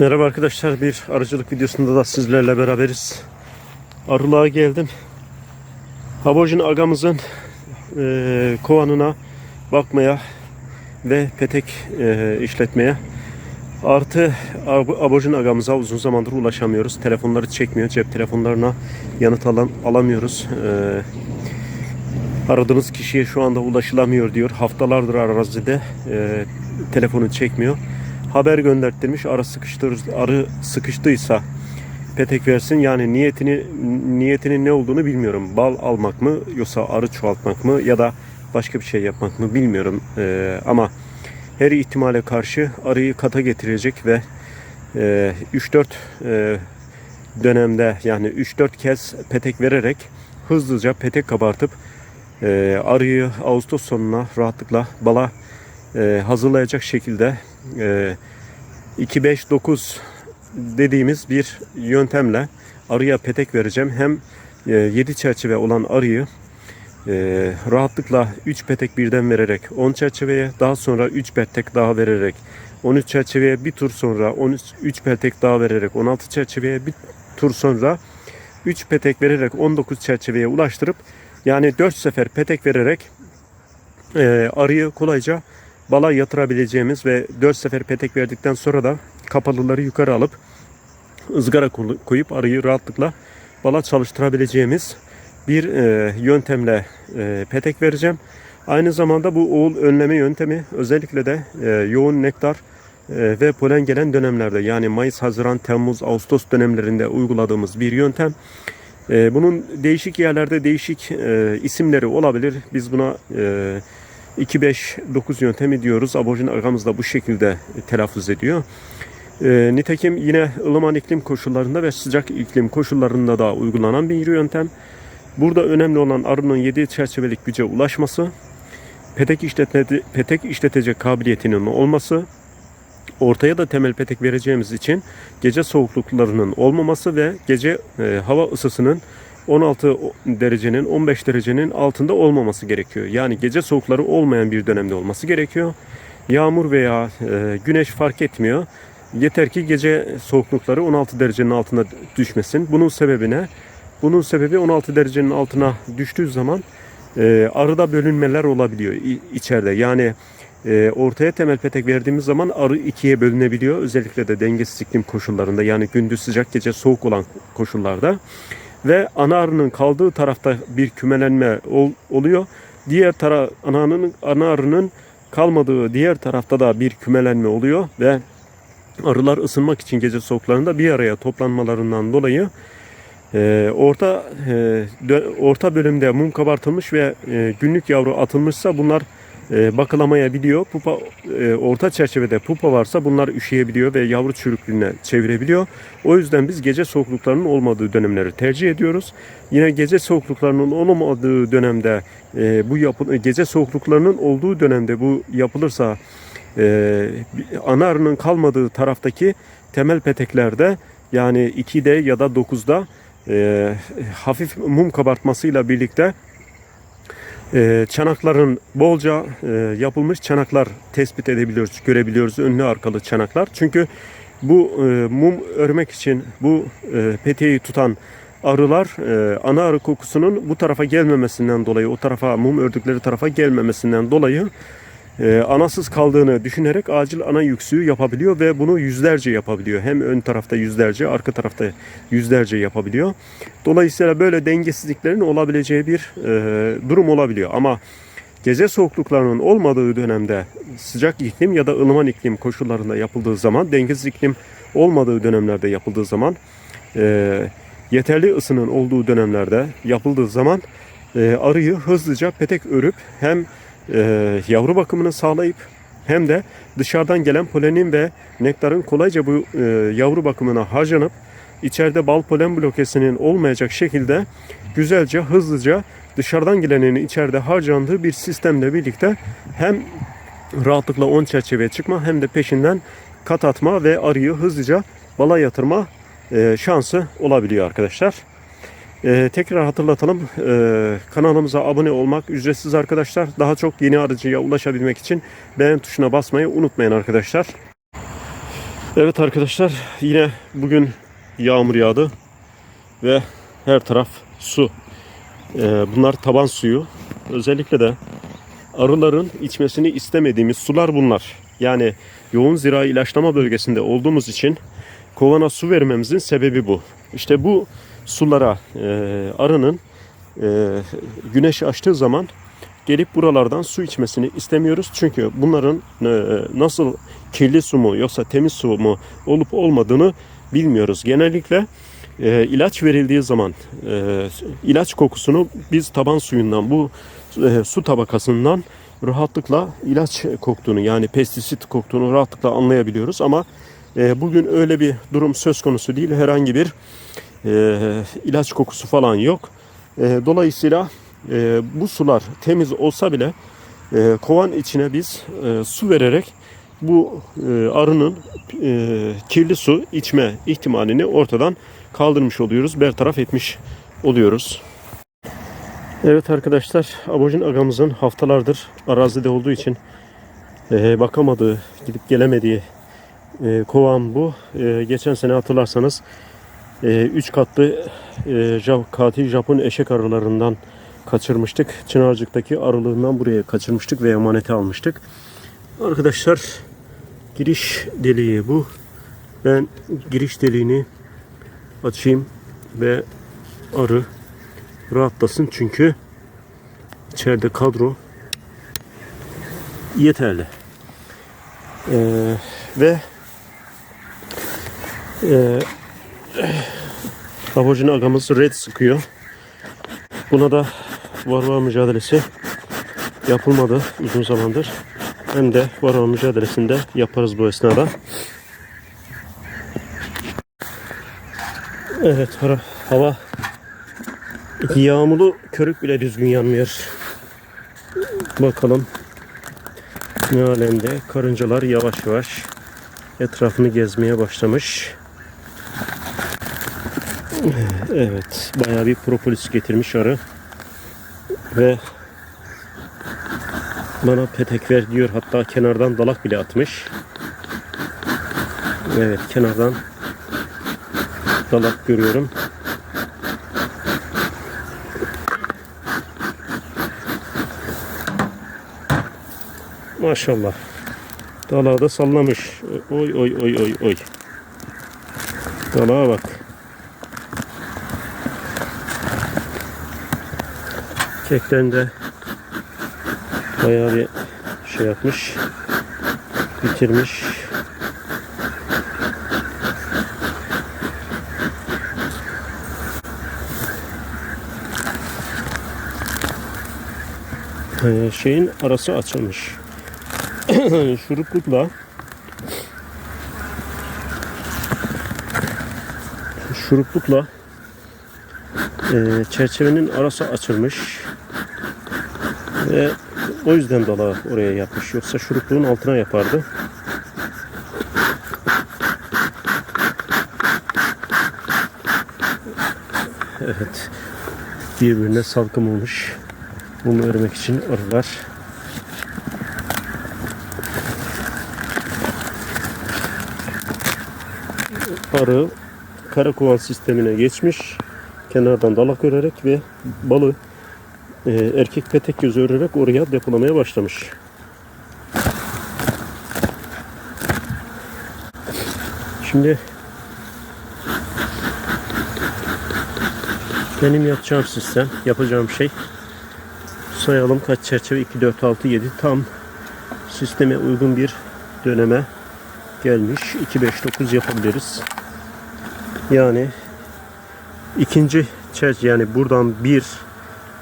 Merhaba arkadaşlar bir arıcılık videosunda da sizlerle beraberiz. Arılığa geldim. Habojin agamızın e, kovanına bakmaya ve petek e, işletmeye artı ab- abojin agamıza uzun zamandır ulaşamıyoruz. Telefonları çekmiyor. Cep telefonlarına yanıt alan, alamıyoruz. E, aradığınız kişiye şu anda ulaşılamıyor diyor. Haftalardır arazide e, telefonu çekmiyor. Haber gönderttirmiş. Arı sıkıştır, arı sıkıştıysa petek versin. Yani niyetini niyetinin ne olduğunu bilmiyorum. Bal almak mı yoksa arı çoğaltmak mı ya da başka bir şey yapmak mı bilmiyorum. E, ama her ihtimale karşı arıyı kata getirecek ve e, 3-4 e, dönemde yani 3-4 kez petek vererek hızlıca petek kabartıp e, arıyı Ağustos sonuna rahatlıkla bala e, hazırlayacak şekilde e, 2-5-9 dediğimiz bir yöntemle arıya petek vereceğim. Hem e, 7 çerçeve olan arıyı e, rahatlıkla 3 petek birden vererek 10 çerçeveye daha sonra 3 petek daha vererek 13 çerçeveye bir tur sonra 13 3 petek daha vererek 16 çerçeveye bir tur sonra 3 petek vererek 19 çerçeveye ulaştırıp yani 4 sefer petek vererek e, arıyı kolayca bala yatırabileceğimiz ve 4 sefer petek verdikten sonra da kapalıları yukarı alıp ızgara koy- koyup arıyı rahatlıkla bala çalıştırabileceğimiz bir e, yöntemle e, petek vereceğim. Aynı zamanda bu oğul önleme yöntemi özellikle de e, yoğun nektar e, ve polen gelen dönemlerde yani Mayıs, Haziran, Temmuz, Ağustos dönemlerinde uyguladığımız bir yöntem. E, bunun değişik yerlerde değişik e, isimleri olabilir. Biz buna e, 2-5-9 yöntemi diyoruz. Abojin agamız da bu şekilde telaffuz ediyor. E, nitekim yine ılıman iklim koşullarında ve sıcak iklim koşullarında da uygulanan bir yöntem. Burada önemli olan arının 7 çerçevelik güce ulaşması, petek, işletme, petek işletecek kabiliyetinin olması, ortaya da temel petek vereceğimiz için gece soğukluklarının olmaması ve gece e, hava ısısının 16 derecenin 15 derecenin altında olmaması gerekiyor. Yani gece soğukları olmayan bir dönemde olması gerekiyor. Yağmur veya e, güneş fark etmiyor. Yeter ki gece soğuklukları 16 derecenin altına düşmesin. Bunun sebebi ne? Bunun sebebi 16 derecenin altına düştüğü zaman e, arıda bölünmeler olabiliyor içeride. Yani e, ortaya temel petek verdiğimiz zaman arı ikiye bölünebiliyor. Özellikle de dengesiz iklim koşullarında yani gündüz sıcak gece soğuk olan koşullarda. Ve ana arının kaldığı tarafta bir kümelenme ol- oluyor. Diğer tara ana ana arının kalmadığı diğer tarafta da bir kümelenme oluyor ve arılar ısınmak için gece soğuklarında bir araya toplanmalarından dolayı e, orta e, orta bölümde mum kabartılmış ve e, günlük yavru atılmışsa bunlar bakılamayabiliyor. Pupa e, orta çerçevede pupa varsa bunlar üşüyebiliyor ve yavru çürüklüğüne çevirebiliyor. O yüzden biz gece soğukluklarının olmadığı dönemleri tercih ediyoruz. Yine gece soğukluklarının olmadığı dönemde e, bu yapı gece soğukluklarının olduğu dönemde bu yapılırsa e, ana arının kalmadığı taraftaki temel peteklerde yani 2'de ya da 9'da e, hafif mum kabartmasıyla birlikte e, çanakların bolca e, yapılmış çanaklar tespit edebiliyoruz, görebiliyoruz. Önlü arkalı çanaklar. Çünkü bu e, mum örmek için bu e, peteği tutan arılar e, ana arı kokusunun bu tarafa gelmemesinden dolayı, o tarafa mum ördükleri tarafa gelmemesinden dolayı e, anasız kaldığını düşünerek acil ana yüksüğü yapabiliyor ve bunu yüzlerce yapabiliyor. Hem ön tarafta yüzlerce, arka tarafta yüzlerce yapabiliyor. Dolayısıyla böyle dengesizliklerin olabileceği bir e, durum olabiliyor. Ama gece soğukluklarının olmadığı dönemde sıcak iklim ya da ılıman iklim koşullarında yapıldığı zaman, dengesiz iklim olmadığı dönemlerde yapıldığı zaman, e, yeterli ısının olduğu dönemlerde yapıldığı zaman e, arıyı hızlıca petek örüp hem e, yavru bakımını sağlayıp hem de dışarıdan gelen polenin ve nektarın kolayca bu e, yavru bakımına harcanıp içeride bal polen blokesinin olmayacak şekilde güzelce hızlıca dışarıdan gelenin içeride harcandığı bir sistemle birlikte hem rahatlıkla 10 çerçeveye çıkma hem de peşinden kat atma ve arıyı hızlıca bala yatırma e, şansı olabiliyor arkadaşlar. Ee, tekrar hatırlatalım. Ee, kanalımıza abone olmak ücretsiz arkadaşlar. Daha çok yeni arıcıya ulaşabilmek için beğen tuşuna basmayı unutmayın arkadaşlar. Evet arkadaşlar yine bugün yağmur yağdı ve her taraf su. Ee, bunlar taban suyu. Özellikle de arıların içmesini istemediğimiz sular bunlar. Yani yoğun zirai ilaçlama bölgesinde olduğumuz için kovana su vermemizin sebebi bu. İşte bu sulara e, arının e, güneş açtığı zaman gelip buralardan su içmesini istemiyoruz. Çünkü bunların e, nasıl kirli su mu yoksa temiz su mu olup olmadığını bilmiyoruz. Genellikle e, ilaç verildiği zaman e, ilaç kokusunu biz taban suyundan bu e, su tabakasından rahatlıkla ilaç koktuğunu yani pestisit koktuğunu rahatlıkla anlayabiliyoruz ama e, bugün öyle bir durum söz konusu değil. Herhangi bir e, ilaç kokusu falan yok. E, dolayısıyla e, bu sular temiz olsa bile e, kovan içine biz e, su vererek bu e, arının e, kirli su içme ihtimalini ortadan kaldırmış oluyoruz, bertaraf etmiş oluyoruz. Evet arkadaşlar, Abojin agamızın haftalardır arazide olduğu için e, bakamadığı, gidip gelemediği e, kovan bu. E, geçen sene hatırlarsanız 3 katlı e, katil Japon eşek arılarından kaçırmıştık. Çınarcık'taki arılığından buraya kaçırmıştık ve emanete almıştık. Arkadaşlar giriş deliği bu. Ben giriş deliğini açayım ve arı rahatlasın çünkü içeride kadro yeterli. Ee, ve e, Abojin agamız red sıkıyor. Buna da varroa mücadelesi yapılmadı uzun zamandır. Hem de varroa mücadelesinde yaparız bu esnada. Evet hava yağmurlu körük bile düzgün yanmıyor. Bakalım ne alemde karıncalar yavaş yavaş etrafını gezmeye başlamış. Evet, bayağı bir propolis getirmiş arı. Ve bana petek ver diyor. Hatta kenardan dalak bile atmış. Evet, kenardan dalak görüyorum. Maşallah. Dalağı da sallamış. Oy oy oy oy oy. Dalağa bak. Keklerinde bayağı bir şey yapmış. Bitirmiş. Ee, şeyin arası açılmış. Şuruplukla şuruplukla e, çerçevenin arası açılmış ve o yüzden dala oraya yapmış. Yoksa şurupluğun altına yapardı. Evet. Birbirine salkım olmuş. Bunu örmek için arılar. Arı karakovan sistemine geçmiş. Kenardan dalak örerek ve balı e, erkek petek gözü örerek oraya depolamaya başlamış. Şimdi benim yapacağım sistem, yapacağım şey sayalım kaç çerçeve 2 4 6 7 tam sisteme uygun bir döneme gelmiş. 2 5 9 yapabiliriz. Yani ikinci çerçeve yani buradan bir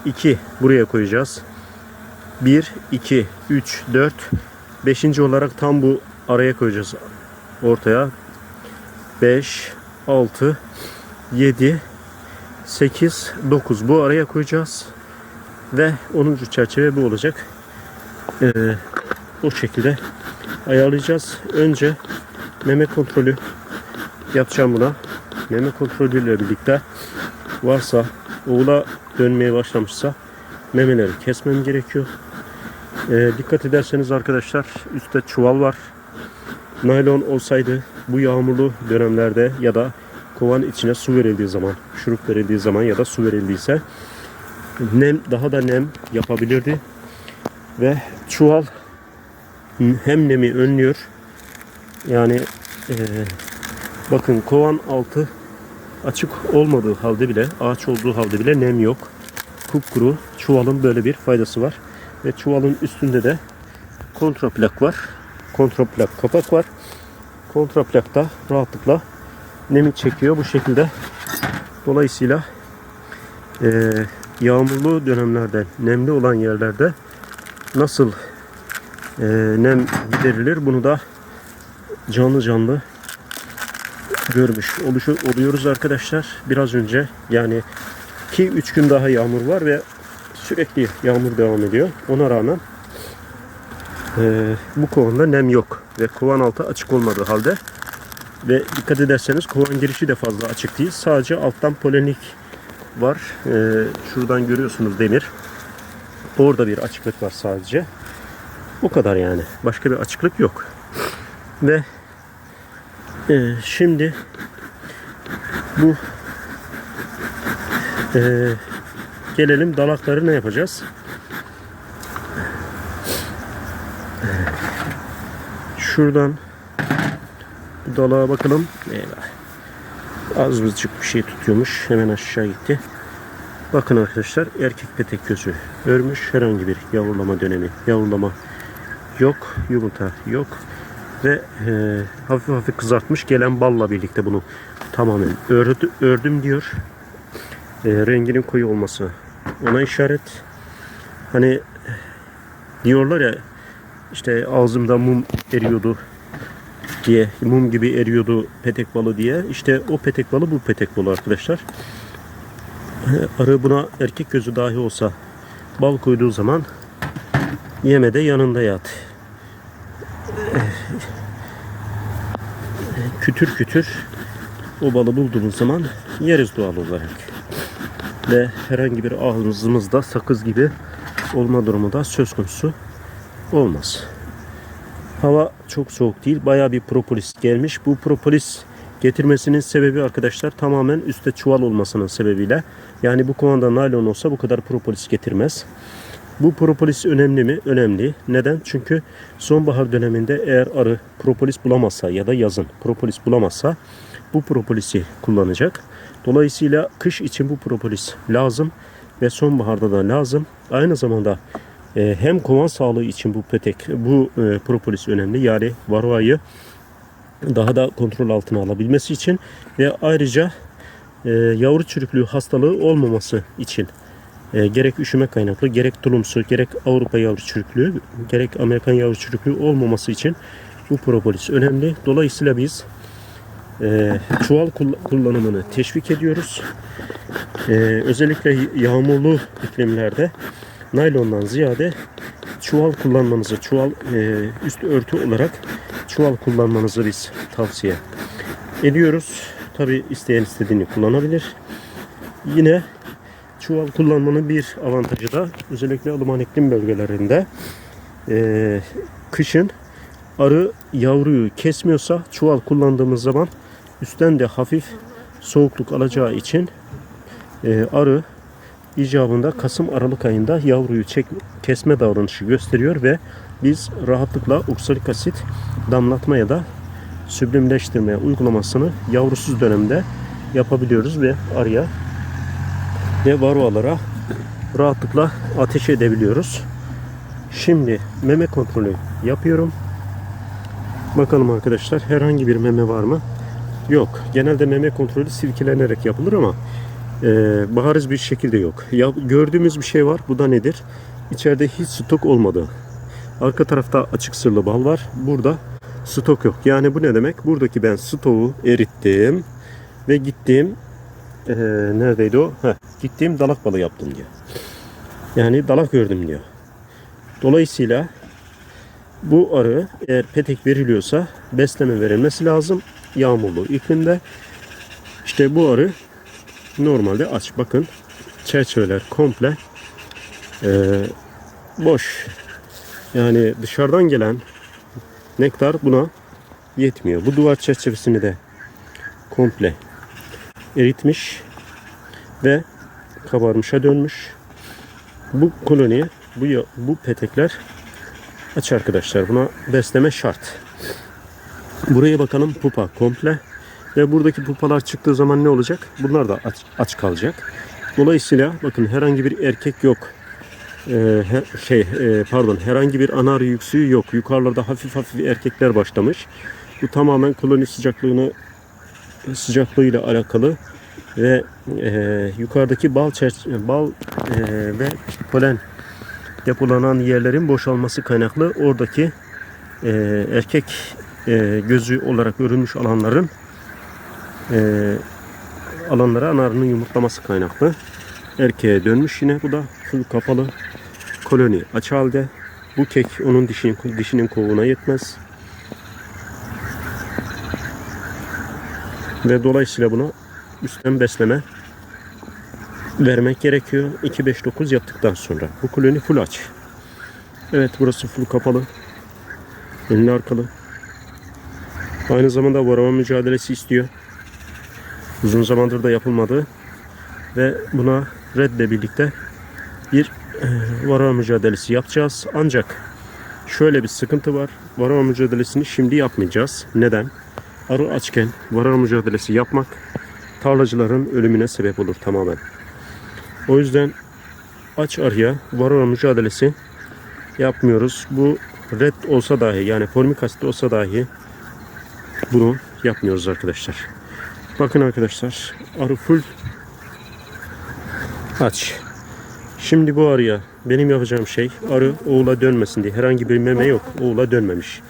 2 buraya koyacağız. 1, 2, 3, 4, 5. olarak tam bu araya koyacağız ortaya. 5, 6, 7, 8, 9 bu araya koyacağız. Ve 10. çerçeve bu olacak. Ee, o şekilde ayarlayacağız. Önce meme kontrolü yapacağım buna. Meme kontrolüyle birlikte varsa oğula dönmeye başlamışsa memeleri kesmem gerekiyor. Ee, dikkat ederseniz arkadaşlar üstte çuval var. Naylon olsaydı bu yağmurlu dönemlerde ya da kovan içine su verildiği zaman, şurup verildiği zaman ya da su verildiyse nem daha da nem yapabilirdi ve çuval hem nemi önlüyor yani eee, bakın kovan altı açık olmadığı halde bile ağaç olduğu halde bile nem yok. Kupkuru çuvalın böyle bir faydası var. Ve çuvalın üstünde de kontraplak var. Kontraplak kapak var. Kontraplak da rahatlıkla nemi çekiyor bu şekilde. Dolayısıyla eee, yağmurlu dönemlerde nemli olan yerlerde nasıl eee, nem giderilir? Bunu da canlı canlı görmüş oluşu, oluyoruz arkadaşlar. Biraz önce yani ki 3 gün daha yağmur var ve sürekli yağmur devam ediyor. Ona rağmen eee, bu kovanda nem yok ve kovan altı açık olmadığı halde ve dikkat ederseniz kovan girişi de fazla açık değil. Sadece alttan polenik var. Eee, şuradan görüyorsunuz demir. Orada bir açıklık var sadece. O kadar yani. Başka bir açıklık yok. Ve eee, şimdi bu eee, gelelim dalakları ne yapacağız? Şuradan bu dalağa bakalım. Eyvah. Az buçuk bir şey tutuyormuş. Hemen aşağı gitti. Bakın arkadaşlar erkek petek gözü örmüş. Herhangi bir yavrulama dönemi. Yavrulama yok. Yumurta yok. Ve e, hafif hafif kızartmış gelen balla birlikte bunu tamamen ördü, ördüm diyor. E, renginin koyu olması ona işaret. Hani diyorlar ya işte ağzımda mum eriyordu diye mum gibi eriyordu petek balı diye. İşte o petek balı bu petek balı arkadaşlar. Arı buna erkek gözü dahi olsa bal koyduğu zaman yemede yanında yat. Kütür kütür o balı bulduğumuz zaman yeriz doğal olarak. Ve herhangi bir ağzımızda sakız gibi olma durumu da söz konusu olmaz. Hava çok soğuk değil. Baya bir propolis gelmiş. Bu propolis getirmesinin sebebi arkadaşlar tamamen üstte çuval olmasının sebebiyle. Yani bu kovanda naylon olsa bu kadar propolis getirmez. Bu propolis önemli mi? Önemli. Neden? Çünkü sonbahar döneminde eğer arı propolis bulamazsa ya da yazın propolis bulamazsa bu propolisi kullanacak. Dolayısıyla kış için bu propolis lazım ve sonbaharda da lazım. Aynı zamanda e, hem kovan sağlığı için bu petek, bu e, propolis önemli. Yani varroayı daha da kontrol altına alabilmesi için ve ayrıca e, yavru çürüklüğü hastalığı olmaması için e, gerek üşüme kaynaklı, gerek tulumsu, gerek Avrupa yavru çürüklüğü, gerek Amerikan yavru çürüklüğü olmaması için bu propolis önemli. Dolayısıyla biz e, çuval kull- kullanımını teşvik ediyoruz. E, özellikle yağmurlu iklimlerde naylondan ziyade çuval kullanmanızı, çuval e, üst örtü olarak çuval kullanmanızı biz tavsiye ediyoruz. Tabi isteyen istediğini kullanabilir. Yine çuval kullanmanın bir avantajı da özellikle ılıman iklim bölgelerinde e, kışın arı yavruyu kesmiyorsa çuval kullandığımız zaman üstten de hafif soğukluk alacağı için e, arı icabında Kasım Aralık ayında yavruyu çek, kesme davranışı gösteriyor ve biz rahatlıkla oksalik asit damlatma ya da süblimleştirme uygulamasını yavrusuz dönemde yapabiliyoruz ve arıya ve varroalara rahatlıkla ateş edebiliyoruz. Şimdi meme kontrolü yapıyorum. Bakalım arkadaşlar herhangi bir meme var mı? Yok. Genelde meme kontrolü silkelenerek yapılır ama e, bariz bir şekilde yok. Ya, gördüğümüz bir şey var. Bu da nedir? İçeride hiç stok olmadı. Arka tarafta açık sırlı bal var. Burada stok yok. Yani bu ne demek? Buradaki ben stoğu erittim ve gittim e, neredeydi o? Heh, gittiğim dalak balı yaptım diyor. Yani dalak gördüm diyor. Dolayısıyla bu arı eğer petek veriliyorsa besleme verilmesi lazım. Yağmurlu iklimde. İşte bu arı normalde aç. Bakın çerçeveler komple eee, boş. Yani dışarıdan gelen nektar buna yetmiyor. Bu duvar çerçevesini de komple eritmiş ve kabarmışa dönmüş. Bu koloni, bu bu petekler aç arkadaşlar. Buna besleme şart. Buraya bakalım pupa komple ve buradaki pupalar çıktığı zaman ne olacak? Bunlar da aç, aç kalacak. Dolayısıyla bakın herhangi bir erkek yok. Ee, he- şey e, pardon herhangi bir ana arı yüksüğü yok. Yukarılarda hafif hafif erkekler başlamış. Bu tamamen koloni sıcaklığını sıcaklığıyla alakalı ve e, yukarıdaki bal bal e, ve polen depolanan yerlerin boşalması kaynaklı oradaki e, erkek e, gözü olarak görülmüş alanların e, alanlara ana arının yumurtlaması kaynaklı. Erkeğe dönmüş yine bu da full kapalı koloni aç halde. Bu kek onun dişinin, dişinin kovuğuna yetmez. Ve dolayısıyla buna üstten besleme vermek gerekiyor. 2-5-9 yaptıktan sonra. Bu koloni full aç. Evet burası full kapalı. Önlü arkalı. Aynı zamanda varama mücadelesi istiyor. Uzun zamandır da yapılmadı. Ve buna redle birlikte bir e, varama mücadelesi yapacağız. Ancak şöyle bir sıkıntı var. Varama mücadelesini şimdi yapmayacağız. Neden? Arı açken varama mücadelesi yapmak tarlacıların ölümüne sebep olur tamamen. O yüzden aç arıya varroa mücadelesi yapmıyoruz. Bu red olsa dahi yani formik asit olsa dahi bunu yapmıyoruz arkadaşlar. Bakın arkadaşlar arı full aç. Şimdi bu arıya benim yapacağım şey arı oğula dönmesin diye herhangi bir meme yok. Oğula dönmemiş.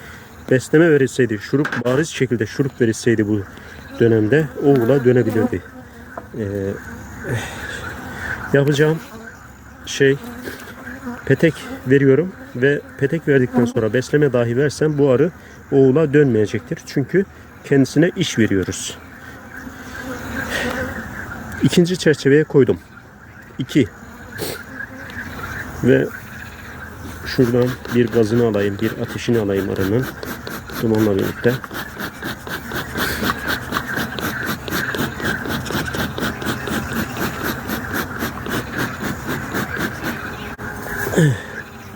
Besleme verilseydi, şurup bariz şekilde şurup verilseydi bu dönemde oğula dönebilirdi. Ee, yapacağım şey petek veriyorum ve petek verdikten sonra besleme dahi versem bu arı oğula dönmeyecektir. Çünkü kendisine iş veriyoruz. İkinci çerçeveye koydum. 2 ve şuradan bir gazını alayım, bir ateşini alayım arının dumanla birlikte.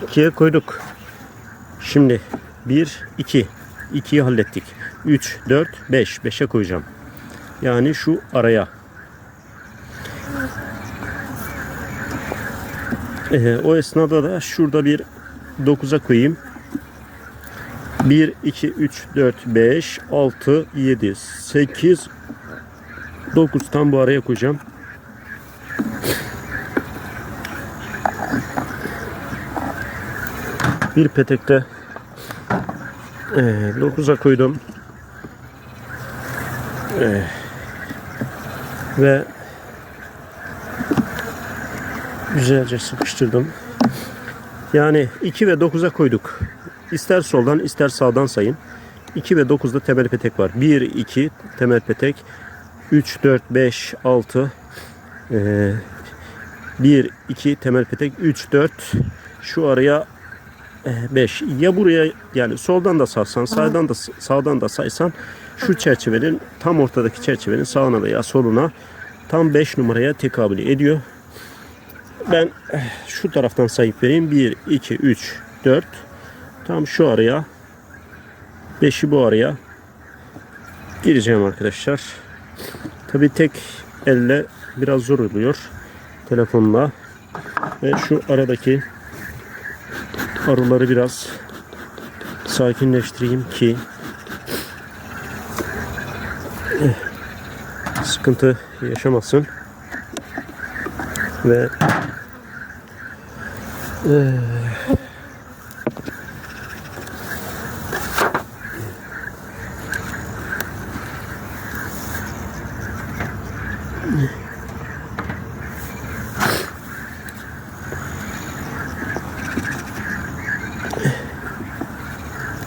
İkiye koyduk. Şimdi 1, 2. 2'yi hallettik. 3, 4, 5. 5'e koyacağım. Yani şu araya. Ee, o esnada da şurada bir 9'a koyayım. 1, 2, 3, 4, 5, 6, 7, 8, 9 tam bu araya koyacağım. Bir petekte e, 9'a koydum. E, ve güzelce sıkıştırdım. Yani 2 ve 9'a koyduk. İster soldan ister sağdan sayın. 2 ve 9'da temel petek var. 1, 2 temel petek. 3, 4, 5, 6 e, 1, 2 temel petek. 3, 4 şu araya 5. Ya buraya yani soldan da saysan, sağdan da sağdan da saysan şu çerçevenin tam ortadaki çerçevenin sağına veya soluna tam 5 numaraya tekabül ediyor. Ben eh, şu taraftan sayıp vereyim. 1, 2, 3, 4. Tam şu araya. 5'i bu araya. Gireceğim arkadaşlar. Tabi tek elle biraz zor oluyor telefonla. Ve şu aradaki arıları biraz sakinleştireyim ki eh, sıkıntı yaşamasın. Ve eh,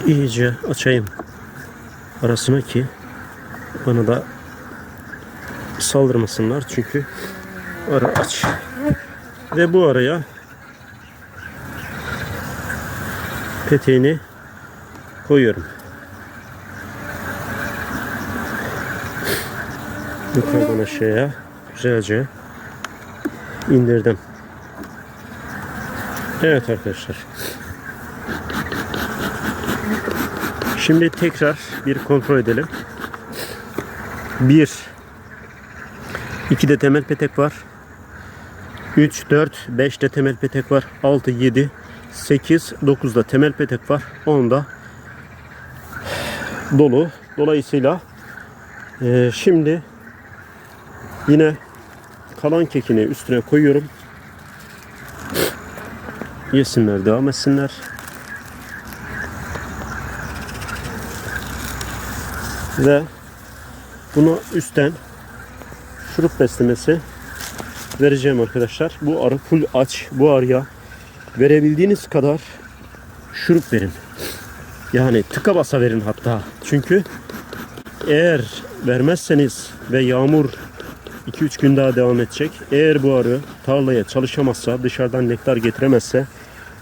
iyice açayım arasına ki bana da saldırmasınlar. Çünkü ara aç. Ve bu araya peteğini koyuyorum. Yukarıdan aşağıya güzelce indirdim. Evet arkadaşlar. Şimdi tekrar bir kontrol edelim. Bir, iki de temel petek var. 3, 4, 5 de temel petek var. 6, 7, 8, 9 da temel petek var. 10 da dolu. Dolayısıyla eee, şimdi yine kalan kekini üstüne koyuyorum. Yesinler, devam etsinler. Ve bunu üstten şurup beslemesi vereceğim arkadaşlar. Bu arı full aç. Bu arıya verebildiğiniz kadar şurup verin. Yani tıka basa verin hatta. Çünkü eğer vermezseniz ve yağmur 2-3 gün daha devam edecek. Eğer bu arı tarlaya çalışamazsa, dışarıdan nektar getiremezse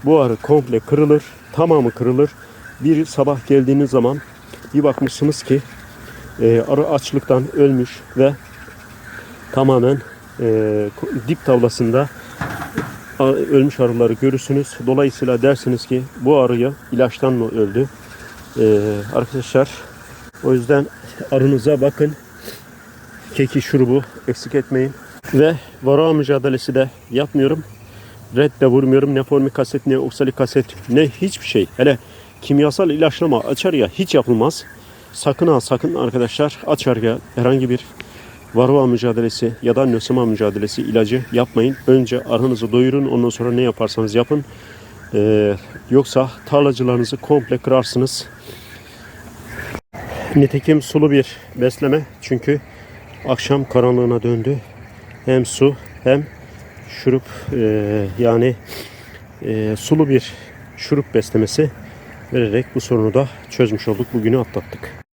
bu arı komple kırılır. Tamamı kırılır. Bir sabah geldiğiniz zaman bir bakmışsınız ki e, açlıktan ölmüş ve tamamen e, dip tavlasında ölmüş arıları görürsünüz. Dolayısıyla dersiniz ki bu arıyı ilaçtan mı öldü? E, arkadaşlar o yüzden arınıza bakın. Keki şurubu eksik etmeyin. Ve vara mücadelesi de yapmıyorum. Red de vurmuyorum. Ne formik asit ne oksalik asit ne hiçbir şey. Hele kimyasal ilaçlama açarya hiç yapılmaz. Sakın ha sakın arkadaşlar açarya herhangi bir varroa mücadelesi ya da nösema mücadelesi ilacı yapmayın. Önce arınızı doyurun ondan sonra ne yaparsanız yapın. Ee, yoksa tarlacılarınızı komple kırarsınız. Nitekim sulu bir besleme çünkü akşam karanlığına döndü. Hem su hem şurup e, yani e, sulu bir şurup beslemesi vererek bu sorunu da çözmüş olduk. Bugünü atlattık.